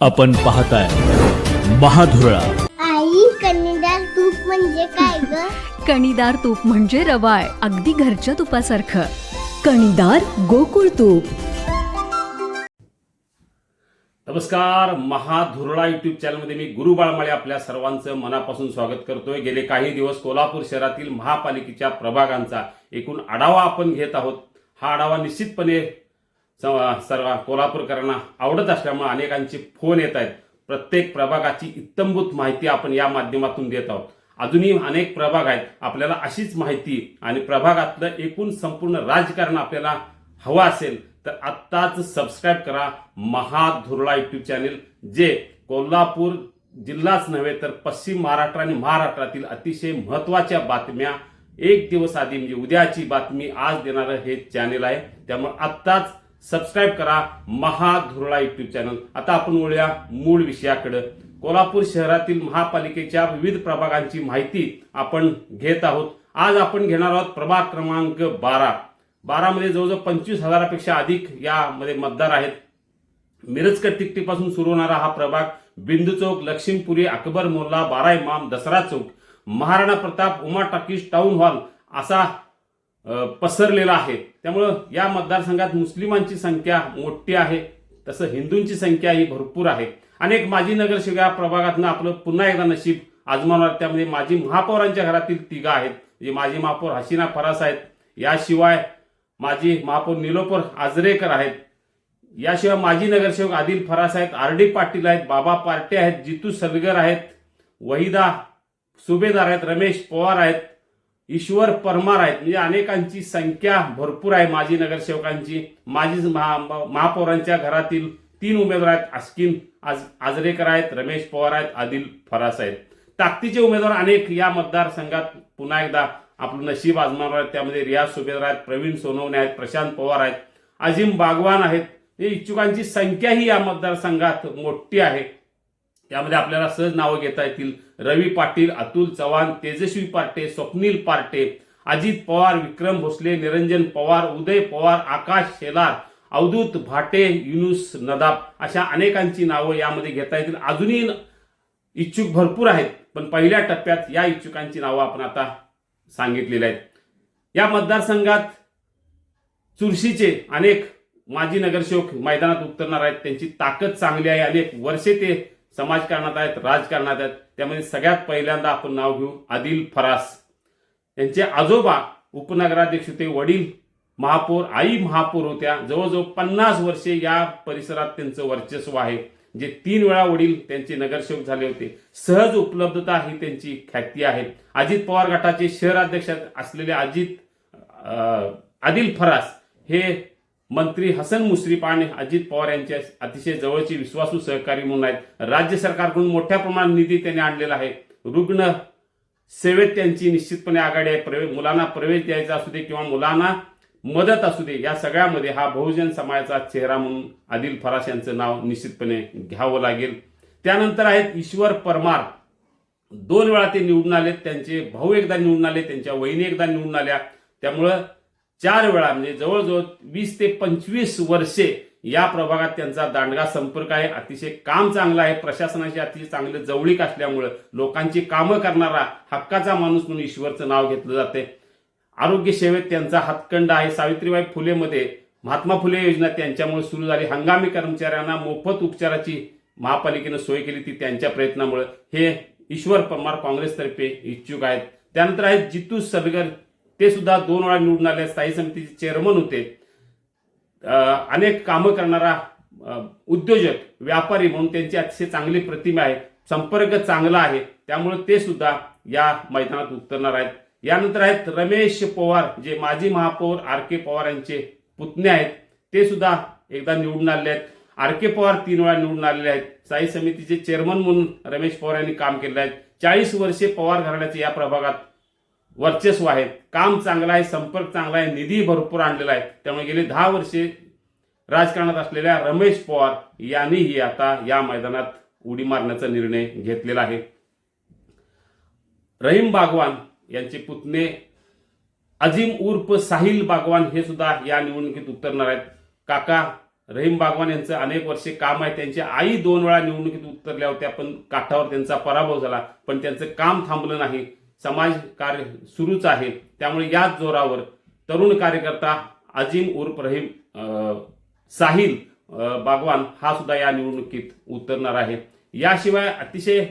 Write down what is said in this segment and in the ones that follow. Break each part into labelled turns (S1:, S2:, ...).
S1: आपण पाहताय महाधुरळा.
S2: आई कन्नडार तूप म्हणजे काय ग?
S3: कणीदार तूप म्हणजे रवाळ अगदी घरच्या तुपासारखं.
S4: कणीदार गोकुळ तूप.
S5: नमस्कार महाधुरळा युट्यूब चॅनलमध्ये मी गुरु बाळमाळे आपल्या सर्वांचं मनापासून स्वागत करतोय. गेले काही दिवस कोल्हापूर शहरातील महापालिकेच्या प्रभागांचा एकूण आढावा आपण घेत आहोत. हा आढावा निश्चितपणे सर्व कोल्हापूरकरांना आवडत असल्यामुळे अनेकांचे फोन येत आहेत. प्रत्येक प्रभागाची इत्तंभूत माहिती आपण या माध्यमातून देत आहोत. अजूनही अनेक प्रभाग आहेत. आपल्याला अशीच माहिती आणि प्रभागातलं एकूण संपूर्ण राजकारण आपल्याला हवं असेल तर आत्ताच सबस्क्राईब करा महाधुरळा युट्यूब चॅनेल जे कोल्हापूर जिल्हाच नव्हे तर पश्चिम महाराष्ट्र आणि महाराष्ट्रातील अतिशय महत्त्वाच्या बातम्या एक दिवस आधी म्हणजे उद्याची बातमी आज देणारं हे चॅनेल आहे. त्यामुळे आत्ताच सबस्क्राईब करा. महाधुरळा युट्यूब चॅनल आता आपण वळूया मूळ विषयाकडे. कोल्हापूर शहरातील महापालिकेच्या विविध प्रभागांची माहिती आपण घेत आहोत. आज आपण घेणार आहोत प्रभाग क्रमांक बारा. बारामध्ये जवळजवळ पंचवीस हजारापेक्षा अधिक यामध्ये मतदार आहेत. मिरजकर तिकटीपासून सुरू होणारा हा प्रभाग बिंदू चौक Laxmipuri Akbar Molla Bara Imam Dasara Chowk Maharana Pratap Uma talkies town hall असा पसरलेला आहे. त्यामुळं या मतदारसंघात मुस्लिमांची संख्या मोठी आहे. तसं हिंदूंची संख्या ही भरपूर आहे. अनेक माजी नगरसेवक या प्रभागातनं आपलं पुन्हा एकदा नशीब आजमावणार. त्यामध्ये माजी महापौरांच्या घरातील तिघा आहेत. म्हणजे माजी महापौर हसीना फरास आहेत. याशिवाय माजी महापौर निलोपर आजरेकर आहेत. याशिवाय माजी नगरसेवक आदिल फरास आहेत. आर डी पाटील आहेत. बाबा पार्टे आहेत. जितू सलगर आहेत. वहिदा सुभेदार आहेत. रमेश पवार आहेत. ईश्वर परमार आहेत. म्हणजे अनेकांची संख्या भरपूर आहे माजी नगरसेवकांची. माजी महा- महापौरांच्या घरातील तीन उमेदवार आहेत. आस्किन आज आजरेकर आहेत रमेश पवार आहेत आदिल फरास आहेत. ताकदीचे उमेदवार अनेक. या मतदारसंघात पुन्हा एकदा आपलं नशीब आजमावणार आहेत. त्यामध्ये रियाज सुभेदार आहेत प्रवीण सोनवणे आहेत प्रशांत पवार आहेत. अजिम बागवान आहेत. हे इच्छुकांची संख्याही या मतदारसंघात मोठी आहे. त्यामध्ये आपल्याला सहज नावं घेता येतील. रवी पाटील अतुल चव्हाण तेजस्वी पार्टे स्वप्नील पार्टे अजित पवार विक्रम भोसले निरंजन पवार उदय पवार आकाश शेलार अवधूत भाटे युनुस नदाब अशा अनेकांची नावं यामध्ये घेता येतील. अजूनही इच्छुक भरपूर आहेत पण पहिल्या टप्प्यात या इच्छुकांची नावं आपण आता सांगितलेली आहेत. या मतदारसंघात चुरशीचे अनेक माजी नगरसेवक मैदानात उतरणार आहेत. त्यांची ताकद चांगली आहे. अनेक वर्षे ते समाजकारणात आहेत राजकारणात आहेत त्यामध्ये सगळ्यात पहिल्यांदा आपण नाव घेऊ आदिल फरास. यांचे आजोबा उपनगराध्यक्ष होते वडील महापौर आई महापौर होत्या. जवळजवळ पन्नास वर्षे या परिसरात त्यांचं वर्चस्व आहे. जे तीन वेळा वडील त्यांचे नगरसेवक झाले होते. सहज उपलब्धता ही त्यांची ख्याती आहे. अजित पवार गटाचे शहराध्यक्ष असलेले अजित आदिल फरास हे मंत्री हसन मुश्रीफ आणि अजित पवार यांचे अतिशय जवळचे विश्वासू सहकारी म्हणून आहेत. राज्य सरकारकडून मोठ्या प्रमाणात निधी त्यांनी आणलेला आहे. रुग्ण सेवेत त्यांची निश्चितपणे आघाडी आहे. प्रवे मुलांना प्रवेश द्यायचा असू दे किंवा मुलांना मदत असू दे या सगळ्यामध्ये हा बहुजन समाजाचा चेहरा म्हणून आदिल फरास यांचं नाव निश्चितपणे घ्यावं लागेल. त्यानंतर आहेत ईश्वर परमार. दोन वेळा ते निवडून आले त्यांचे भाऊ एकदा निवडून आले त्यांच्या वहिनी एकदा निवडून आल्या. त्यामुळं चार वेळा म्हणजे जवळजवळ वीस ते पंचवीस वर्षे या प्रभागात त्यांचा दांडगा संपर्क आहे. अतिशय काम चांगलं आहे. प्रशासनाशी अतिशय चांगले जवळीक असल्यामुळं लोकांची कामं करणारा हक्काचा माणूस म्हणून ईश्वरचं नाव घेतलं जाते आरोग्य सेवेत त्यांचा हातखंड आहे. सावित्रीबाई फुलेमध्ये महात्मा फुले योजना त्यांच्यामुळे सुरू झाली. हंगामी कर्मचाऱ्यांना मोफत उपचाराची महापालिकेनं सोय केली ती त्यांच्या प्रयत्नामुळे. हे ईश्वर परमार काँग्रेसतर्फे इच्छुक आहेत. त्यानंतर आहेत जितू सरगर ते सुद्धा दोन वेळा निवडून आले स्थायी समितीचे चेअरमन होते. अनेक कामं करणारा उद्योजक व्यापारी म्हणून त्यांची अतिशय चांगली प्रतिमा आहे संपर्क चांगला आहे. त्यामुळे ते सुद्धा या मैदानात उतरणार आहेत. यानंतर आहेत रमेश पवार जे माजी महापौर आर के पवार यांचे पुतणे आहेत. ते सुद्धा एकदा निवडून आलेले आहेत. आर के पवार तीन वेळा निवडून आलेले आहेत. स्थायी समितीचे चेअरमन म्हणून रमेश पवार यांनी काम केले आहे. चाळीस वर्षे पवार घराण्याचे या प्रभागात वर्चस्व आहे. काम चांगलं आहे संपर्क चांगला आहे निधी भरपूर आणलेला आहे. त्यामुळे गेले दहा वर्षे राजकारणात असलेल्या रमेश पवार यांनीही आता या मैदानात उडी मारण्याचा निर्णय घेतलेला आहे. रहीम बागवान यांचे पुतणे अजिम उर्फ साहिल बागवान हे सुद्धा या निवडणुकीत उतरणार आहेत. काका रहीम बागवान यांचं अनेक वर्षे काम आहे. त्यांची आई दोन वेळा निवडणुकीत उतरल्या होत्या पण काठावर त्यांचा पराभव झाला. पण त्यांचं काम थांबलं नाही. समाज कार्य सुरूच आहे. त्यामुळे याच जोरावर तरुण कार्यकर्ता अजिम उर्फ रहीम साहिल बागवान हा सुद्धा या निवडणुकीत उतरणार आहे. याशिवाय अतिशय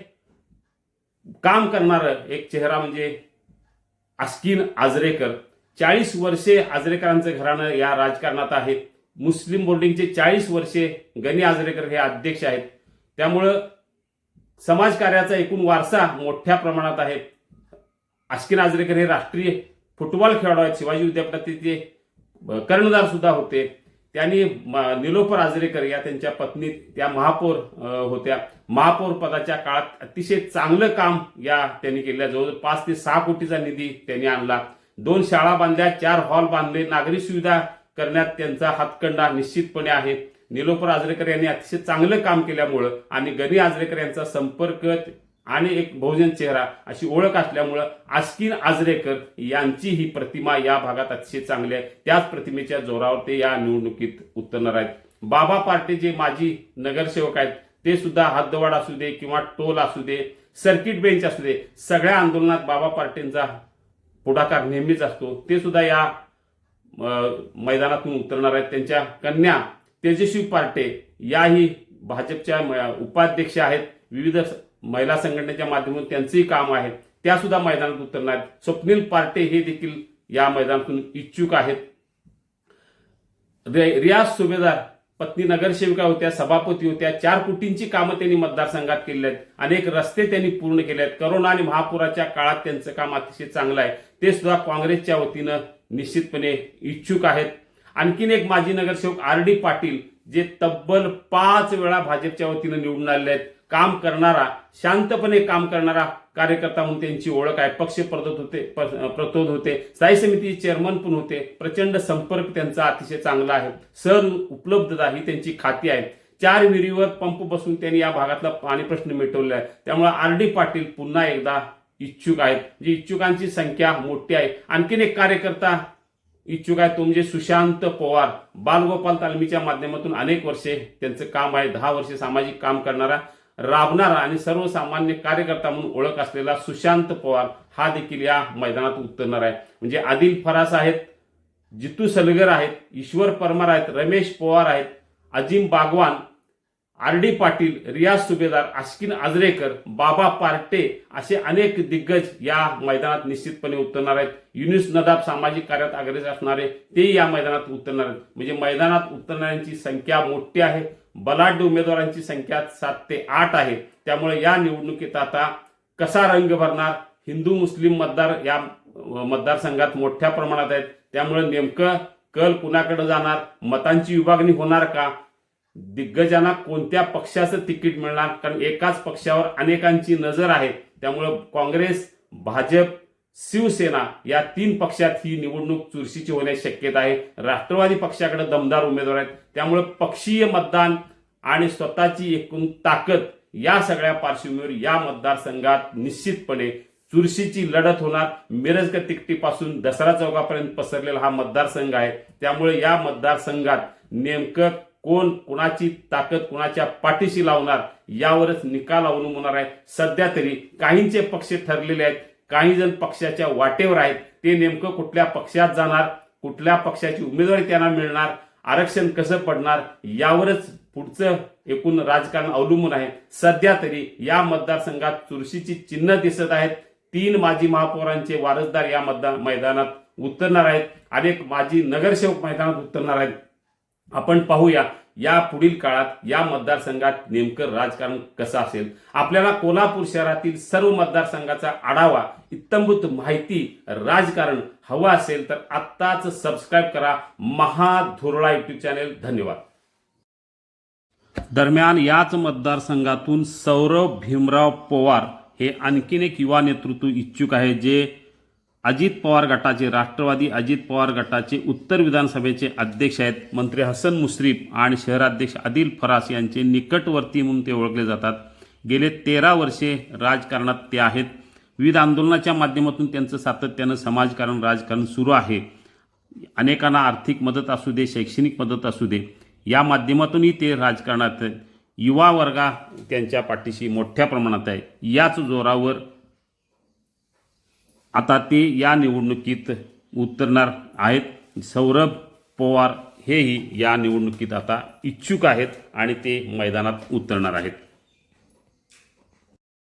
S5: काम करणारं एक चेहरा म्हणजे आस्किन आजरेकर. चाळीस वर्षे आजरेकरांचं घराणं या राजकारणात आहे मुस्लिम बोर्डिंगचे चाळीस वर्षे गणी आजरेकर हे अध्यक्ष आहेत. त्यामुळं समाजकार्याचा एकूण वारसा मोठ्या प्रमाणात आहे. आस्किन आजरेकर हे राष्ट्रीय फुटबॉल खेळाडू आहेत. शिवाजी विद्यापीठातील ते कर्णधार सुद्धा होते. त्यांनी निलोफर आजरेकर या त्यांच्या पत्नी त्या महापौर होत्या. महापौर पदाच्या काळात अतिशय चांगलं काम या त्यांनी केलं जवळ पाच ते सहा कोटीचा निधी त्यांनी आणला. दोन शाळा बांधल्या चार हॉल बांधले. नागरी सुविधा करण्यात त्यांचा हातखंडा निश्चितपणे आहे. निलोफर आजरेकर यांनी अतिशय चांगलं काम केल्यामुळं आणि गणी आजरेकर यांचा संपर्क आणि एक बहुजन चेहरा अशी ओळख असल्यामुळं आस्किन आजरेकर यांची ही प्रतिमा या भागात अतिशय चांगली आहे. त्याच प्रतिमेच्या जोरावर ते या निवडणुकीत उतरणार आहेत. बाबा पार्टे जे माजी नगरसेवक आहेत ते सुद्धा हद्दवाड असू दे किंवा टोल असू दे सर्किट बेंच असू दे सगळ्या आंदोलनात बाबा पार्टेंचा पुढाकार नेहमीच असतो. ते सुद्धा या मैदानातून उतरणार आहेत. त्यांच्या कन्या तेजस्वी पार्टे याही भाजपच्या म- उपाध्यक्ष आहेत. विविध स- महिला संघटनेच्या माध्यमातून त्यांचंही काम आहे. त्या सुद्धा मैदानात उतरणार. आहेत स्वप्नील पार्टे हे देखील या मैदानातून इच्छुक आहेत. रियाज सुभेदार पत्नी नगरसेविका होत्या सभापती होत्या चार कोटींची कामं त्यांनी मतदारसंघात केली आहेत. अनेक रस्ते त्यांनी पूर्ण केले आहेत. करोना आणि महापुराच्या काळात त्यांचं काम अतिशय चांगलं आहे. ते सुद्धा काँग्रेसच्या वतीनं निश्चितपणे इच्छुक आहेत. आणखीन एक माजी नगरसेवक आर डी पाटील जे तब्बल पाच वेळा भाजपच्या वतीनं निवडून आले आहेत. काम करणारा शांतपणे काम करणारा कार्यकर्ता म्हणून त्यांची ओळख आहे. पक्ष प्रतोद होते प्रतोद होते. स्थायी समिती चेअरमन पण होते. प्रचंड संपर्क त्यांचा अतिशय चांगला आहे. सर उपलब्धता ही त्यांची खाती आहे. चार विहिरीवर पंप बसून त्यांनी या भागातला पाणी प्रश्न मिटवला आहे. त्यामुळे आर डी पाटील पुन्हा एकदा इच्छुक आहेत. जी इच्छुकांची संख्या मोठी आहे. आणखीन एक कार्यकर्ता इच्छुक आहे तो म्हणजे सुशांत पवार. बालगोपाल तालमीच्या माध्यमातून अनेक वर्षे त्यांचं काम आहे. दहा वर्षे सामाजिक काम करणारा. राबणारा आणि सर्वसामान्य कार्यकर्ता म्हणून ओळख असलेला सुशांत पवार हा देखील या मैदानात उतरणार आहे. म्हणजे आदिल फरास आहेत जितू सलगर आहेत ईश्वर परमार आहेत रमेश पवार आहेत Azim Bagwan R D Patil Riyaz Subhedar asking Ajrekar बाबा पार्टे असे अनेक दिग्गज या मैदानात निश्चितपणे उतरणार आहेत. युनिस नदाब सामाजिक कार्यात अग्रेसर असणारे ते या मैदानात उतरणार आहेत. म्हणजे मैदानात उतरणाऱ्यांची संख्या मोठी आहे. बलाढ्य उमेदवारांची संख्या सात ते आठ आहे. त्यामुळे या निवडणुकीत आता कसा रंग भरणार? हिंदू मुस्लिम मतदार या मतदारसंघात मोठ्या प्रमाणात आहेत. त्यामुळे नेमकं कल कुणाकडे जाणार? मतांची विभागणी होणार का? दिग्गजांना कोणत्या पक्षाचं तिकीट मिळणार? कारण एकाच पक्षावर अनेकांची नजर आहे. त्यामुळं काँग्रेस भाजप शिवसेना या तीन पक्षात ही निवडणूक चुरशीची होण्याची शक्यता आहे. राष्ट्रवादी पक्षाकडे दमदार उमेदवार आहेत. त्यामुळे पक्षीय मतदान आणि स्वतःची एकूण ताकद या सगळ्या पार्श्वभूमीवर या मतदारसंघात निश्चितपणे चुरशीची लढत होणार. मिरज तिकटीपासून दसरा चौकापर्यंत पसरलेला हा मतदारसंघ आहे. त्यामुळे या मतदारसंघात नेमकं कोण कुणाची ताकद कुणाच्या पाठीशी लावणार यावरच निकाल अवलंबून आहे. सध्या तरी काहींचे पक्ष ठरलेले आहेत काही जण पक्षाच्या वाटेवर आहेत. ते नेमकं कुठल्या पक्षात जाणार कुठल्या पक्षाची उमेदवारी त्यांना मिळणार आरक्षण कसं पडणार यावरच पुढचं एकूण राजकारण अवलंबून आहे. सध्या तरी या मतदारसंघात चुरशीची चिन्ह दिसत आहेत. तीन माजी महापौरांचे वारसदार या मतदार मैदानात उतरणार आहेत. अनेक माजी नगरसेवक मैदानात उतरणार आहेत. आपण पाहूया या पुढील काळात या मतदारसंघात नेमकं राजकारण कसं असेल. आपल्याला कोल्हापूर शहरातील सर्व मतदारसंघाचा आढावा इत्तंभूत माहिती राजकारण हवं असेल तर आत्ताच सबस्क्राईब करा महाधुरळा युट्यूब चॅनेल धन्यवाद. दरम्यान याच मतदारसंघातून सौरभ भीमराव पवार हे आणखीन एक युवा नेतृत्व इच्छुक आहे जे अजित पवार गटाचे राष्ट्रवादी अजित पवार गटाचे उत्तर विधानसभेचे अध्यक्ष आहेत. मंत्री हसन मुश्रीफ आणि शहराध्यक्ष आदिल फरास यांचे निकटवर्ती म्हणून ते ओळखले जातात. गेले तेरा वर्षे राजकारणात ते आहेत. विविध आंदोलनाच्या माध्यमातून त्यांचं सातत्यानं समाजकारण राजकारण सुरू आहे. अनेकांना आर्थिक मदत असू दे शैक्षणिक मदत असू दे. या माध्यमातूनही ते राजकारणात युवा वर्गा त्यांच्या पाठीशी मोठ्या प्रमाणात आहे. याच जोरावर आता ते या निवडणुकीत उतरणार आहेत. सौरभ पवार हेही या निवडणुकीत आता इच्छुक आहेत आणि ते मैदानात उतरणार आहेत.